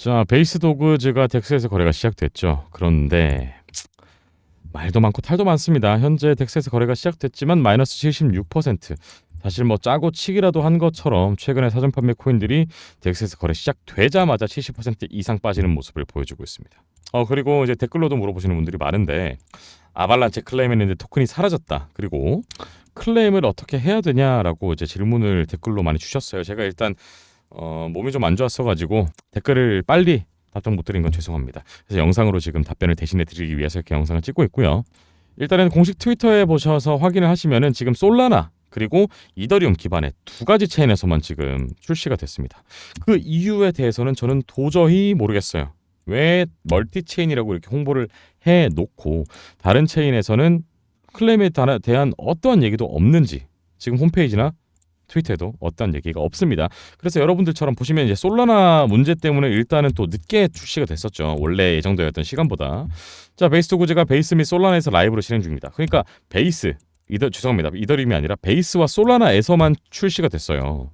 자, 베이스 도그즈가 덱스에서 거래가 시작됐죠. 그런데 말도 많고 탈도 많습니다. 현재 덱스에서 거래가 시작됐지만 마이너스 76%. 사실 뭐 짜고 치기라도 한 것처럼 최근에 사전 판매 코인들이 덱스에서 거래 시작되자마자 70% 이상 빠지는 모습을 보여주고 있습니다. 어 그리고 이제 댓글로도 물어보시는 분들이 많은데 아발란체 클레임했는데 토큰이 사라졌다. 그리고 클레임을 어떻게 해야 되냐라고 이제 질문을 댓글로 많이 주셨어요. 제가 일단 어, 몸이 좀 안 좋았어가지고 댓글을 빨리 답장 못 드린 건 죄송합니다. 그래서 영상으로 지금 답변을 대신해 드리기 위해서 이렇게 영상을 찍고 있고요. 일단은 공식 트위터에 보셔서 확인을 하시면은 지금 솔라나 그리고 이더리움 기반의 두 가지 체인에서만 지금 출시가 됐습니다. 그 이유에 대해서는 저는 도저히 모르겠어요. 왜 멀티 체인이라고 이렇게 홍보를 해 놓고 다른 체인에서는 클레임에 다- 대한 어떠한 얘기도 없는지 지금 홈페이지나 트위터에도 어떠한 얘기가 없습니다. 그래서 여러분들처럼 보시면 이제 솔라나 문제 때문에 일단은 또 늦게 출시가 됐었죠. 원래 예정되었던 시간보다. 자, 베이스 도구즈가 베이스 및 솔라나에서 라이브로 실행 중입니다. 그러니까 베이스 이더 죄송합니다. 이더림이 아니라 베이스와 솔라나에서만 출시가 됐어요.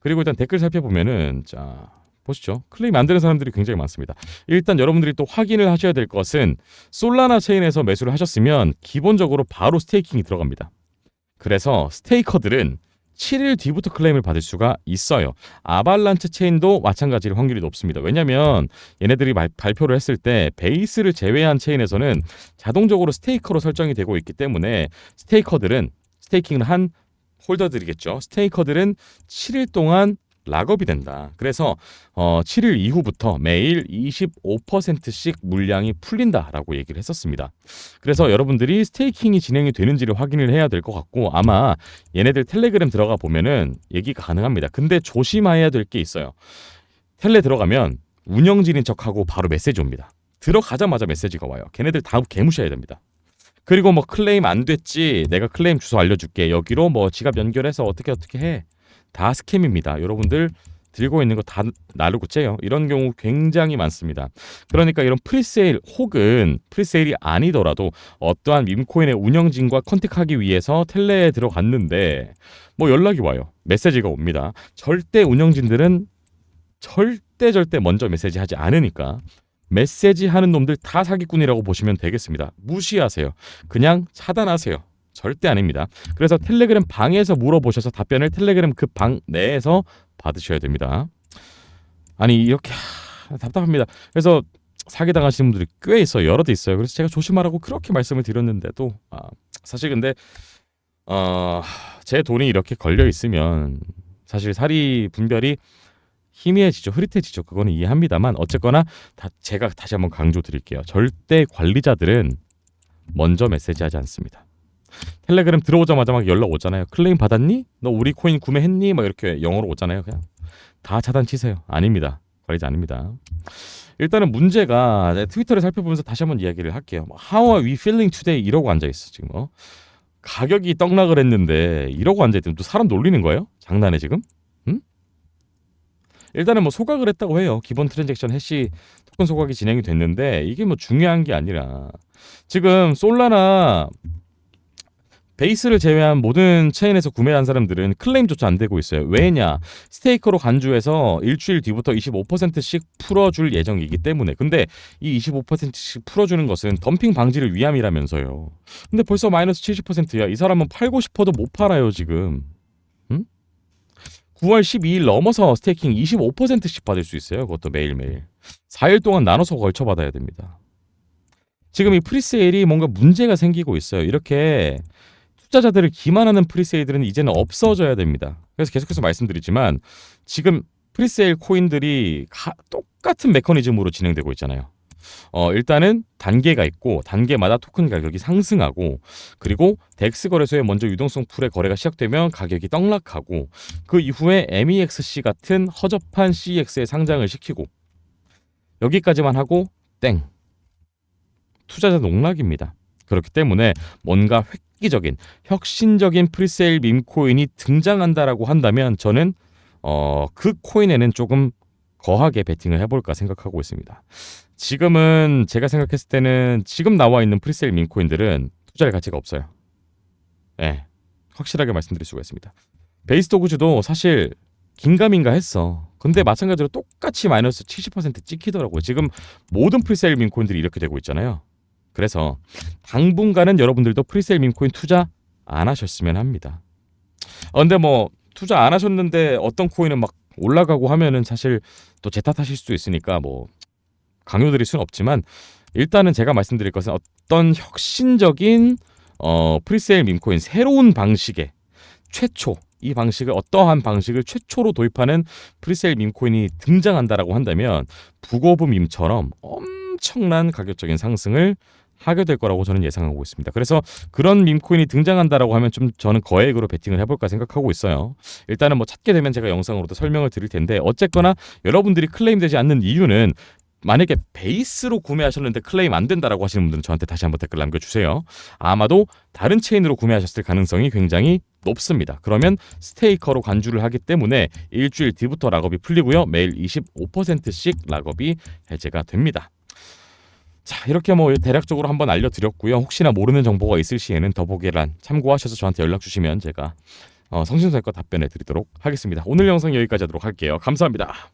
그리고 일단 댓글 살펴보면은 자 보시죠. 클레임 안 되는 사람들이 굉장히 많습니다. 일단 여러분들이 또 확인을 하셔야 될 것은 솔라나 체인에서 매수를 하셨으면 기본적으로 바로 스테이킹이 들어갑니다. 그래서 스테이커들은 7일 뒤부터 클레임을 받을 수가 있어요. 아발란체 체인도 마찬가지일 확률이 높습니다. 왜냐하면 얘네들이 말- 발표를 했을 때 베이스를 제외한 체인에서는 자동적으로 스테이커로 설정이 되고 있기 때문에 스테이커들은 스테이킹을 한 홀더들이겠죠. 스테이커들은 7일 동안 락업이 된다. 그래서 어, 7일 이후부터 매일 25%씩 물량이 풀린다라고 얘기를 했었습니다. 그래서 여러분들이 스테이킹이 진행이 되는지를 확인을 해야 될 것 같고 아마 얘네들 텔레그램 들어가 보면은 얘기가 가능합니다. 근데 조심해야 될 게 있어요. 텔레 들어가면 운영진인 척하고 바로 메시지 옵니다. 들어가자마자 메시지가 와요. 걔네들 다 개무시해야 됩니다. 그리고 뭐 클레임 안 됐지 내가 클레임 주소 알려줄게 여기로 뭐 지갑 연결해서 어떻게 어떻게 해 다 스캠입니다 여러분들 들고 있는 거 다 나르고 째요 이런 경우 굉장히 많습니다 그러니까 이런 프리세일 혹은 프리세일이 아니더라도 어떠한 밈코인의 운영진과 컨택하기 위해서 텔레에 들어갔는데 뭐 연락이 와요 메시지가 옵니다 절대 운영진들은 절대 절대 먼저 메시지 하지 않으니까 메시지 하는 놈들 다 사기꾼이라고 보시면 되겠습니다. 무시하세요. 그냥 차단하세요. 절대 아닙니다. 그래서 텔레그램 방에서 물어보셔서 답변을 텔레그램 그 방 내에서 받으셔야 됩니다. 아니 이렇게 하, 답답합니다. 그래서 사기 당하시는 분들이 꽤 있어요. 여러 대 있어요. 그래서 제가 조심하라고 그렇게 말씀을 드렸는데도 아, 사실 근데 어, 제 돈이 이렇게 걸려 있으면 사실 사리 분별이 희미해지죠, 흐릿해지죠. 그거는 이해합니다만 어쨌거나 다 제가 다시 한번 강조 드릴게요. 절대 관리자들은 먼저 메시지하지 않습니다. 텔레그램 들어오자마자 막 연락 오잖아요. 클레임 받았니? 너 우리 코인 구매했니? 막 이렇게 영어로 오잖아요. 그냥 다 차단 치세요. 아닙니다. 관리자 아닙니다. 일단은 문제가 제가 트위터를 살펴보면서 다시 한번 이야기를 할게요. 뭐, How are we feeling today? 이러고 앉아 있어 지금. 어? 가격이 떡락을 했는데 이러고 앉아 있으면 또 사람 놀리는 거예요? 장난해 지금? 응? 일단은 뭐 소각을 했다고 해요. 기본 트랜잭션 해시 토큰 소각이 진행이 됐는데 이게 뭐 중요한 게 아니라 지금 솔라나 베이스를 제외한 모든 체인에서 구매한 사람들은 클레임조차 안 되고 있어요. 왜냐? 스테이커로 간주해서 일주일 뒤부터 25%씩 풀어줄 예정이기 때문에. 근데 이 25%씩 풀어주는 것은 덤핑 방지를 위함이라면서요. 근데 벌써 마이너스 70%야. 이 사람은 팔고 싶어도 못 팔아요, 지금. 응? 9월 12일 넘어서 스테이킹 25%씩 받을 수 있어요. 그것도 매일매일. 4일 동안 나눠서 걸쳐 받아야 됩니다. 지금 이 프리세일이 뭔가 문제가 생기고 있어요. 이렇게 투자자들을 기만하는 프리세일들은 이제는 없어져야 됩니다. 그래서 계속해서 말씀드리지만 지금 프리세일 코인들이 가- 똑같은 메커니즘으로 진행되고 있잖아요. 어, 일단은 단계가 있고 단계마다 토큰 가격이 상승하고 그리고 덱스 거래소에 먼저 유동성 풀의 거래가 시작되면 가격이 떡락하고 그 이후에 MEXC 같은 허접한 CEX에 상장을 시키고 여기까지만 하고 땡 투자자 농락입니다. 그렇기 때문에 뭔가 획 기적인 혁신적인 프리세일 밈코인이 등장한다라고 한다면 저는 어, 그 코인에는 조금 거하게 베팅을 해볼까 생각하고 있습니다. 지금은 제가 생각했을 때는 지금 나와 있는 프리세일 밈코인들은 투자할 가치가 없어요. 네, 확실하게 말씀드릴 수가 있습니다. 베이스 도구즈도 사실 긴가민가 했어. 근데 마찬가지로 똑같이 마이너스 70% 찍히더라고요. 지금 모든 프리세일 밈코인들이 이렇게 되고 있잖아요. 그래서 당분간은 여러분들도 프리세일 밈코인 투자 안 하셨으면 합니다. 어, 근데 뭐 투자 안 하셨는데 어떤 코인은 막 올라가고 하면은 사실 또 제 탓하실 수도 있으니까 뭐 강요드릴 수는 없지만 일단은 제가 말씀드릴 것은 어떤 혁신적인 어 프리세일 밈코인 새로운 방식의 최초 이 방식을 어떠한 방식을 최초로 도입하는 프리세일 밈코인이 등장한다라고 한다면 북오브 밈처럼 엄청난 가격적인 상승을 하게 될 거라고 저는 예상하고 있습니다. 그래서 그런 밈코인이 등장한다라고 하면 좀 저는 거액으로 베팅을 해볼까 생각하고 있어요. 일단은 뭐 찾게 되면 제가 영상으로도 설명을 드릴 텐데 어쨌거나 여러분들이 클레임되지 않는 이유는 만약에 베이스로 구매하셨는데 클레임 안 된다라고 하시는 분들은 저한테 다시 한번 댓글 남겨주세요. 아마도 다른 체인으로 구매하셨을 가능성이 굉장히 높습니다. 그러면 스테이커로 간주를 하기 때문에 일주일 뒤부터 락업이 풀리고요. 매일 25%씩 락업이 해제가 됩니다. 자 이렇게 뭐 대략적으로 한번 알려드렸고요. 혹시나 모르는 정보가 있을 시에는 더보기란 참고하셔서 저한테 연락 주시면 제가 어, 성심성의껏 답변해 드리도록 하겠습니다. 오늘 영상 여기까지 하도록 할게요. 감사합니다.